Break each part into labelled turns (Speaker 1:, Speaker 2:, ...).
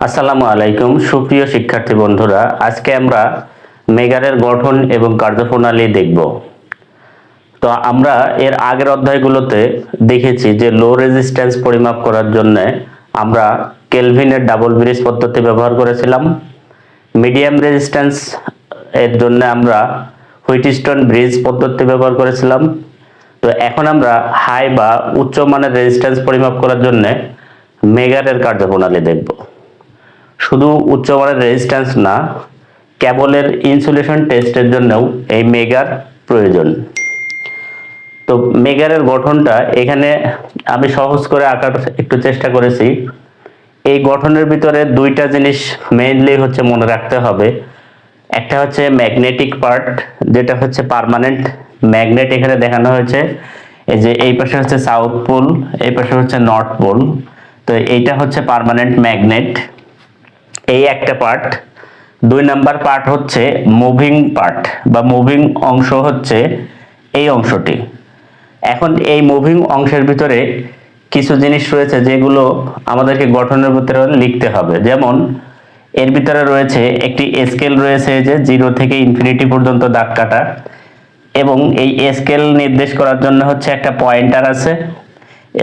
Speaker 1: আসসালামু আলাইকুম, সুপ্রিয় শিক্ষার্থী বন্ধুরা, আজকে আমরা মেগারের গঠন এবং কার্যপ্রণালী দেখব। তো আমরা এর আগের অধ্যায়গুলোতে দেখেছি যে লো রেজিস্ট্যান্স পরিমাপ করার জন্য আমরা কেলভিনের ডাবল ব্রিজ পদ্ধতি ব্যবহার করেছিলাম। মিডিয়াম রেজিস্ট্যান্স এর জন্য আমরা হুইটস্টোন ব্রিজ পদ্ধতি ব্যবহার করেছিলাম। তো এখন আমরা হাই বা উচ্চ মানের রেজিস্ট্যান্স পরিমাপ করার জন্য মেগারের কার্যপ্রণালী দেখব। শুধু উচ্চমানের রেজিস্ট্যান্স না ক্যাবলের ইনসুলেশন টেস্টের জন্যও এই মেগার প্রয়োজন। তো মেগারের গঠনটা এখানে আমি সহজ করে আঁকার একটু চেষ্টা করেছি। এই গঠনের ভিতরে দুইটা জিনিস মেইনলি হচ্ছে মনে রাখতে হবে। একটা হচ্ছে ম্যাগনেটিক পার্ট যেটা হচ্ছে পার্মানেন্ট ম্যাগনেট এখানে দেখানো হয়েছে। এই যে এই পাশে হচ্ছে সাউথ পোল এই পাশে হচ্ছে নর্থ পোল তো এইটা হচ্ছে পারমানেন্ট ম্যাগনেট এই একটা পার্ট দুই নাম্বার পার্ট হচ্ছে মুভিং পার্ট বা মুভিং অংশ হচ্ছে এই অংশটি। এখন এই মুভিং অংশের ভিতরে কিছু জিনিস রয়েছে যেগুলো আমাদেরকে গঠনের ভিতরে লিখতে হবে। যেমন, এর ভিতরে রয়েছে একটি স্কেল রয়েছে যে জিরো থেকে ইনফিনিটি পর্যন্ত দাগ কাটা এবং এই স্কেল নির্দেশ করার জন্য হচ্ছে একটা পয়েন্টার আছে।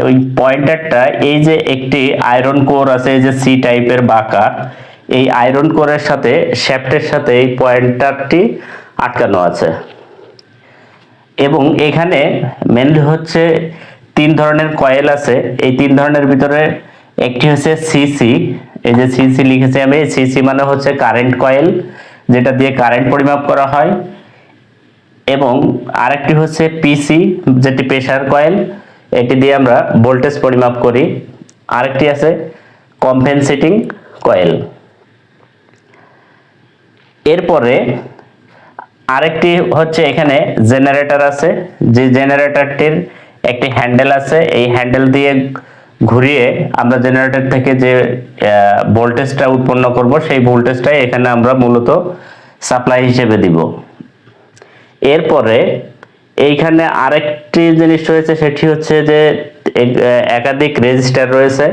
Speaker 1: ওই পয়েন্টারটা এই যে একটি আয়রন কোর আছে, এই যে সি টাইপের বাঁকা এই আয়রন কোরের সাথে, শ্যাফটের সাথে এই পয়েন্টারটি আটকানো আছে। এবং এখানে মেনলি হচ্ছে তিন ধরনের কয়েল আছে। এই তিন ধরনের ভিতরে একটি হচ্ছে সিসি এই যে সিসি লিখেছি আমি। সিসি মানে হচ্ছে কারেন্ট কয়েল যেটা দিয়ে কারেন্ট পরিমাপ করা হয়। এবং আরেকটি হচ্ছে পিসি যেটি প্রেসার কয়েল এটি দিয়ে আমরা ভোল্টেজ পরিমাপ করি। আরেকটি আছে কম্পেনসেটিং কয়েল এরপরে আরেকটি হচ্ছে এখানে জেনারেটর আছে। যে জেনারেটরটির একটি হ্যান্ডেল আছে। এই হ্যান্ডেল দিয়ে ঘুরিয়ে আমরা জেনারেটর থেকে যে ভোল্টেজটা উৎপন্ন করব, সেই ভোল্টেজটাই এখানে আমরা মূলত সাপ্লাই হিসেবে দিব। এরপরে এইখানে আরেকটি জিনিস রয়েছে, সেটি হচ্ছে যে একাধিক রেজিস্টার রয়েছে।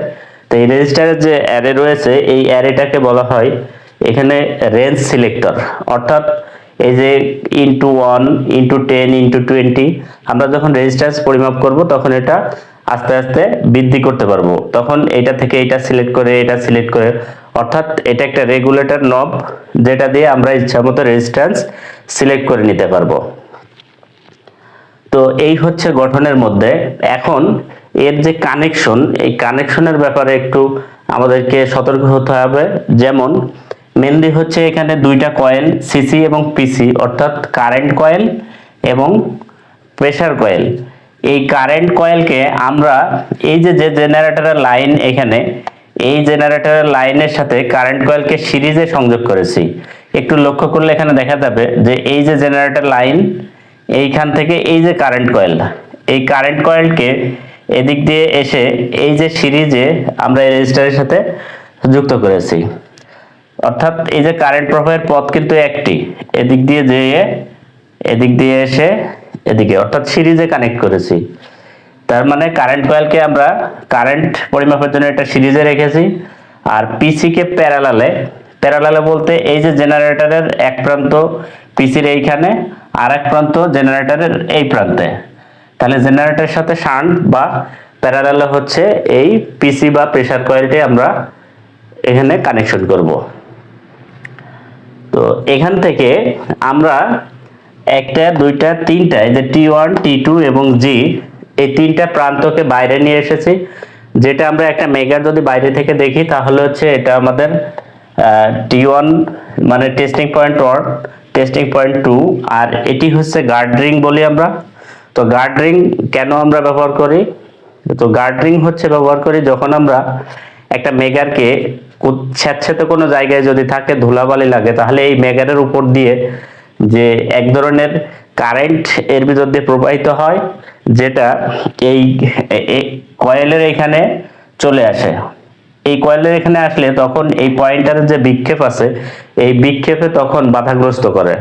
Speaker 1: তো এই রেজিস্টারের যে অ্যারে রয়েছে, এই অ্যারেটাকে বলা হয় এখানে রেঞ্জ সিলেক্টর অর্থাৎ এই যে into one into ten into twenty আমরা যখন রেজিস্ট্যান্স পরিমাপ করব, তখন এটা আস্তে আস্তে বৃদ্ধি করতে পারব। তখন এটা থেকে এটা সিলেক্ট করে, এটা সিলেক্ট করে, অর্থাৎ এটা একটা রেগুলেটর নব যেটা দিয়ে আমরা ইচ্ছামতো রেজিস্ট্যান্স সিলেক্ট করে নিতে পারব। তো এই হচ্ছে গঠনের মধ্যে। এখন এর যে কানেকশন এই কানেকশনের ব্যাপারে একটু আমাদেরকে সতর্ক হতে হবে। যেমন মেনলি হচ্ছে এখানে দুইটা কয়েল সিসি এবং পিসি অর্থাৎ কারেন্ট কয়েল এবং প্রেসার কয়েল এই কারেন্ট কয়েলকে আমরা এই যে যে জেনারেটরের লাইন এখানে, এই জেনারেটরের লাইনের সাথে কারেন্ট কয়েলকে সিরিজে সংযোগ করেছি। একটু লক্ষ্য করলে এখানে দেখা যাবে যে, এই যে জেনারেটর লাইন এইখান থেকে এই যে কারেন্ট কয়েল এই কারেন্ট কয়েলকে এদিক দিয়ে এসে এই যে সিরিজে আমরা এই রেজিস্টারের সাথে যুক্ত করেছি। অর্থাৎ এই যে কারেন্ট প্রবাহের পথ কিন্তু একটি। এদিক দিয়ে যেয়ে, এদিক দিয়ে এসে এদিকে। অর্থাৎ সিরিজে কানেক্ট করেছি। তার মানে কারেন্ট কয়েলকে আমরা কারেন্ট পরিমাপের জন্য একটা সিরিজে রেখেছি। আর পিসিকে প্যারালালে প্যারালালে বলতে এই যে জেনারেটরের এক প্রান্ত পিসির এইখানে, আর এক প্রান্ত জেনারেটরের এই প্রান্তে। তাহলে জেনারেটরের সাথে শান্ট বা প্যারালালে হচ্ছে এই পিসি বা প্রেসার কয়েলটি আমরা এখানে কানেকশন করব। তো এখান থেকে আমরা একটা, দুইটা, তিনটা যে টি ওয়ান টি টু এবং জি এই তিনটা প্রান্তকে বাইরে নিয়ে এসেছি। যেটা আমরা একটা মেগার যদি বাইরে থেকে দেখি, তাহলে হচ্ছে এটা আমাদের টি ওয়ান মানে testing point one testing point two আর এটি হচ্ছে গার্ড রিং বলি আমরা। তো গার্ড রিং কেন আমরা ব্যবহার করি? তো গার্ড রিং হচ্ছে ব্যবহার করি যখন আমরা একটা মেগারকে স্যাঁতস্যাঁতে কোনো জায়গায় যদি থাকে, ধুলাবালি লাগে, তাহলে এই মেগারের উপর দিয়ে যে এক ধরনের কারেন্ট এর ভিতর দিয়ে প্রবাহিত হয়, যেটা এই কয়েলের এখানে চলে আসে। এই কয়েলের এখানে আসলে তখন এই পয়েন্টারের যে বিক্ষেপ আছে, এই বিক্ষেপে তখন বাধাগ্রস্ত করে।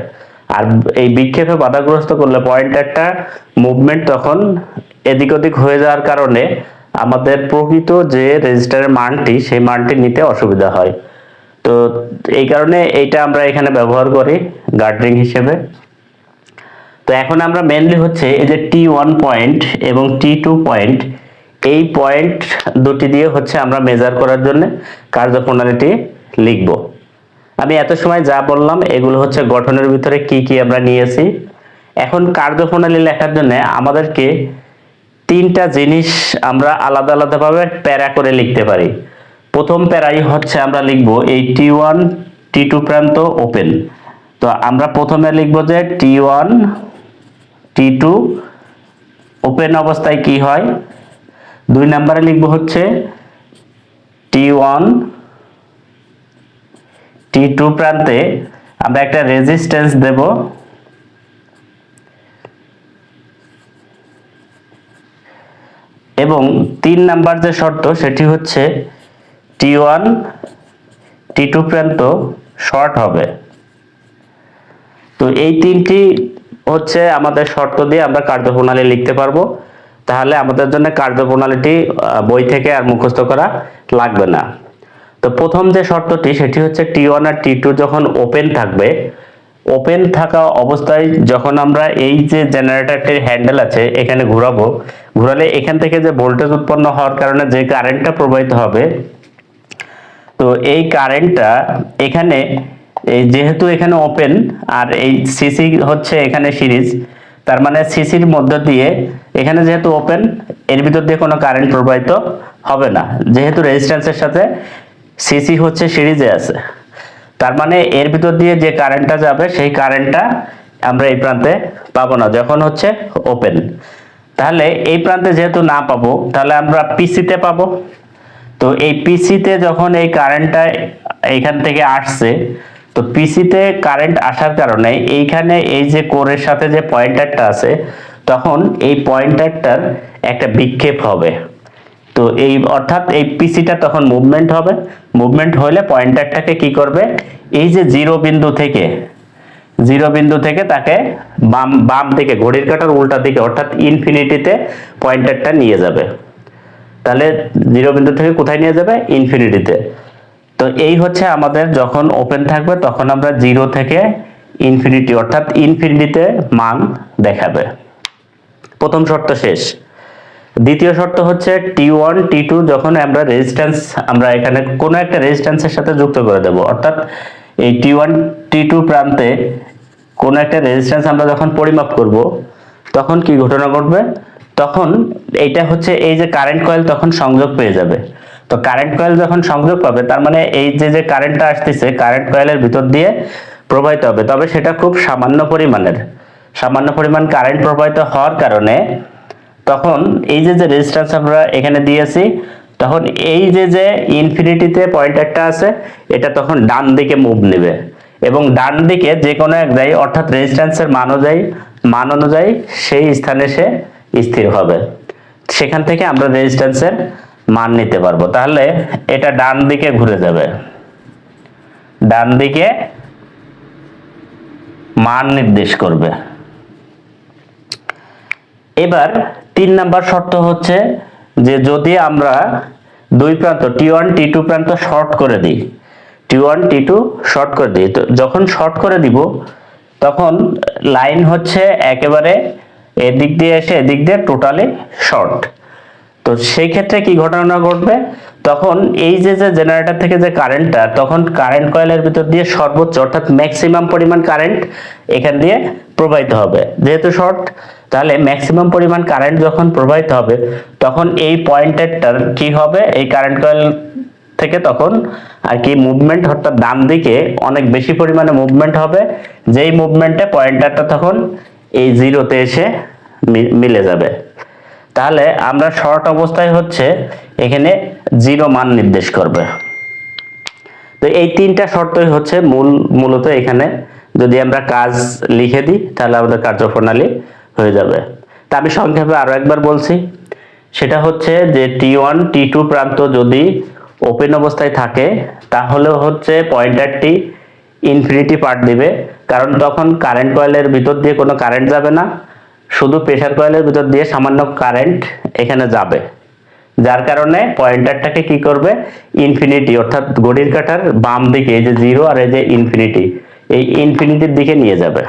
Speaker 1: আর এই বিক্ষেপে বাধাগ্রস্ত করলে পয়েন্টারটা মুভমেন্ট তখন এদিক ওদিক হয়ে যাওয়ার কারণে আমাদের প্রকৃত যে রেজিস্টারের মানটি, সেই মানটি নিতে অসুবিধা হয়। তো এই কারণে এইটা আমরা এখানে ব্যবহার করি গার্ডরিং হিসেবে। তো এখন আমরা মেনলি হচ্ছে এই যে টি ওয়ান পয়েন্ট এবং টি টু পয়েন্ট এই পয়েন্ট দুটি দিয়ে হচ্ছে আমরা মেজার করার জন্য কার্যপ্রণালীটি লিখব। আমি এত সময় যা বললাম, এগুলো হচ্ছে গঠনের ভিতরে কি কি আমরা নিয়েছি। এখন কার্যপ্রণালী লেখার জন্য আমাদেরকে তিনটা জিনিস আমরা আলাদা আলাদাভাবে প্যারা করে লিখতে পারি। প্রথম প্যারাই হচ্ছে আমরা লিখব এই টি ওয়ান টি টু প্রান্ত ওপেন তো আমরা প্রথমে লিখব যে T one T two open অবস্থায় কি হয়? দুই নম্বরে লিখব হচ্ছে টি ওয়ান টি টু প্রান্তে আমরা একটা রেজিস্ট্যান্স দেব। এবং তিন নাম্বার যে শর্ত, সেটি হচ্ছে টি ওয়ান টি টু প্রান্ত শর্ট হবে। তো এই তিনটি হচ্ছে আমাদের শর্ত দিয়ে আমরা কার্যপ্রণালী লিখতে পারব। তাহলে আমাদের জন্য কার্যপ্রণালীটি বই থেকে আর মুখস্থ করা লাগবে না। তো প্রথম যে শর্তটি, সেটি হচ্ছে টি ওয়ান আর টি টু যখন ওপেন থাকবে ওপেন থাকা অবস্থায় যখন আমরা এই যে জেনারেটরটির হ্যান্ডেল আছে, এখানে ঘোরাবো, ঘোরালে এখান থেকে যে ভোল্টেজ উৎপন্ন হওয়ার কারণে যে কারেন্টটা প্রবাহিত হবে, তো এই কারেন্টটা এখানে যেহেতু এখানে ওপেন আর এই সিসি হচ্ছে এখানে সিরিজ, তার মানে সিসির মধ্য দিয়ে এখানে যেহেতু ওপেন এর ভিতর দিয়ে কোনো কারেন্ট প্রবাহিত হবে না। যেহেতু রেজিস্ট্যান্সের সাথে সিসি হচ্ছে সিরিজে আছে। তার মানে এর ভিতর দিয়ে যে কারেন্টটা যাবে, সেই কারেন্টটা আমরা এই প্রান্তে পাবো না, যখন হচ্ছে ওপেন তাহলে এই প্রান্তে যেহেতু না পাবো, তাহলে আমরা পিসিতে পাবো। তো এই পিসিতে যখন এই কারেন্টটা এইখান থেকে আসছে, তো পিসিতে কারেন্ট আসার কারণে এইখানে এই যে কোরের সাথে যে পয়েন্টারটা আছে, তখন এই পয়েন্টারটার একটা বিক্ষেপ হবে। তো এই অর্থাৎ এই পিসিটা তখন মুভমেন্ট হবে। মুভমেন্ট হলে পয়েন্টারটাকে কি করবে? এই যে জিরো বিন্দু থেকে জিরো বিন্দু থেকে তাকে বাম বাম দিকে, ঘড়ির কাঁটার উল্টা দিকে, অর্থাৎ ইনফিনিটিতে পয়েন্টারটা নিয়ে যাবে। তাহলে জিরো বিন্দু থেকে কোথায় নিয়ে যাবে? ইনফিনিটিতে তো। এই হচ্ছে আমাদের যখন ওপেন থাকবে, তখন আমরা জিরো থেকে ইনফিনিটি অর্থাৎ ইনফিনিটিতে মান দেখাবে। প্রথম শর্ত শেষ। দ্বিতীয় শর্ত হচ্ছে টি ওয়ান টি টু যখন আমরা রেজিস্ট্যান্স আমরা এখানে কোনো একটা রেজিস্ট্যান্সের সাথে যুক্ত করে দেব। অর্থাৎ এই টি ওয়ান টি টু প্রান্তে কোনো একটা রেজিস্ট্যান্স আমরা যখন পরিমাপ করব, তখন কি ঘটনা ঘটবে? তখন এইটা হচ্ছে এই যে কারেন্ট কয়েল তখন সংযোগ পেয়ে যাবে। তো কারেন্ট কয়েল যখন সংযোগ পাবে, তার মানে এই যে যে কারেন্টটা আসতেছে কারেন্ট কয়েলের ভিতর দিয়ে প্রবাহিত হবে। তবে সেটা খুব সামান্য পরিমাণের। সামান্য পরিমাণ কারেন্ট প্রবাহিত হওয়ার কারণে তখন এই যে যে রেজিস্ট্যান্স আমরা এখানে দিয়েছি, তখন এই যে যে ইনফিনিটিতে পয়েন্টারটা আছে, এটা তখন ডান দিকে মুভ নেবে। এবং ডান দিকে যে কোনো এক জায়গায় অর্থাৎ রেজিস্ট্যান্সের মান অনুযায়ী মান অনুযায়ী সেই স্থানে সে স্থির হবে। সেখান থেকে আমরা রেজিস্ট্যান্সের মান নিতে পারব। তাহলে এটা ডান দিকে ঘুরে যাবে। ডান দিকে মান নির্দেশ করবে। এবার তিন নাম্বার শর্ত হচ্ছে যে যদি আমরা দুই প্রান্ত টি ওয়ান টি টু প্রান্ত শর্ট করে দিই T one T two short করে দিই, তো যখন শর্ট করে দিব, তখন লাইন হচ্ছে একেবারে এদিক দিয়ে এসে এদিক দিয়ে টোটালি শর্ট তো সেই ক্ষেত্রে কি ঘটনা ঘটবে? তখন এই যে যে জেনারেটর থেকে যে কারেন্টটা তখন কারেন্ট কয়েলের ভিতর দিয়ে সর্বোচ্চ, অর্থাৎ ম্যাক্সিমাম পরিমাণ কারেন্ট এখান দিয়ে প্রবাহিত হবে। যেহেতু শর্ট তাহলে ম্যাক্সিমাম পরিমাণ কারেন্ট যখন প্রবাহিত হবে, তখন এই পয়েন্টারটার কি হবে? এই কারেন্ট কয়েল থেকে তখন আর কি মুভমেন্ট অর্থাৎ ডান দিকে অনেক বেশি পরিমাণে মুভমেন্ট হবে। যেই মুভমেন্টে পয়েন্টারটা তখন এই জিরোতে এসে মিলে যাবে। তাহলে আমরা শর্ট অবস্থায় হচ্ছে এখানে জিরো মান নির্দেশ করবে। তো এই তিনটা শর্তই হচ্ছে মূল, মূলত এখানে। যদি আমরা কাজ লিখে দিই, তাহলে আমাদের কার্যপ্রণালী হয়ে যাবে। তা আমি সংক্ষেপে আরও একবার বলছি। সেটা হচ্ছে যে টি ওয়ান টি টু প্রান্ত যদি ওপেন অবস্থায় থাকে তাহলে হচ্ছে পয়েন্টারটি ইনফিনিটি পার্ট দিবে। কারণ তখন কারেন্ট কয়েলের ভিতর দিয়ে কোনো কারেন্ট যাবে না। শুধু প্রেসার কয়েলের ভিতর দিয়ে সামান্য কারেন্ট এখানে যাবে। যার কারণে পয়েন্টারটাকে কি করবে? ইনফিনিটি অর্থাৎ ঘড়ির কাঁটার বাম দিকে, এই যে জিরো আর এই যে ইনফিনিটি এই ইনফিনিটির দিকে নিয়ে যাবে।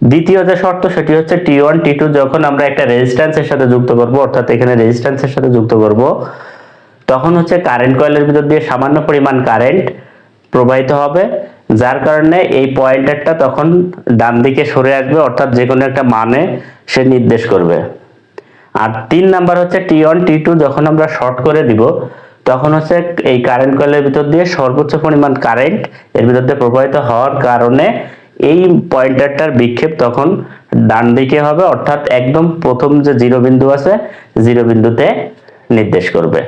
Speaker 1: দ্বিতীয় যে শর্ত সেটি হচ্ছে টি ওয়ান টি টু যখন আমরা একটা রেজিস্ট্যান্সের সাথে যুক্ত করব, অর্থাৎ এখানে রেজিস্ট্যান্সের সাথে যুক্ত করব, তখন হচ্ছে কারেন্ট কয়েলের ভিতর দিয়ে সামান্য পরিমাণ কারেন্ট প্রবাহিত হবে, যার কারণে এই পয়েন্টারটা তখন ডান দিকে সরে আসবে, অর্থাৎ যে কোনো একটা মানে সে নির্দেশ করবে। আর তিন নাম্বার হচ্ছে টি ওয়ান টি টু যখন আমরা শর্ট করে দিব, তখন হচ্ছে এই কারেন্ট কয়েলের ভিতর দিয়ে সর্বোচ্চ পরিমাণ কারেন্ট এর ভিতর দিয়ে প্রবাহিত হওয়ার কারণে এই পয়েন্টারটার বিক্ষেপ তখন ডান দিকে হবে, অর্থাৎ একদম প্রথম যে জিরো বিন্দু আছে, জিরো বিন্দুতে নির্দেশ করবে।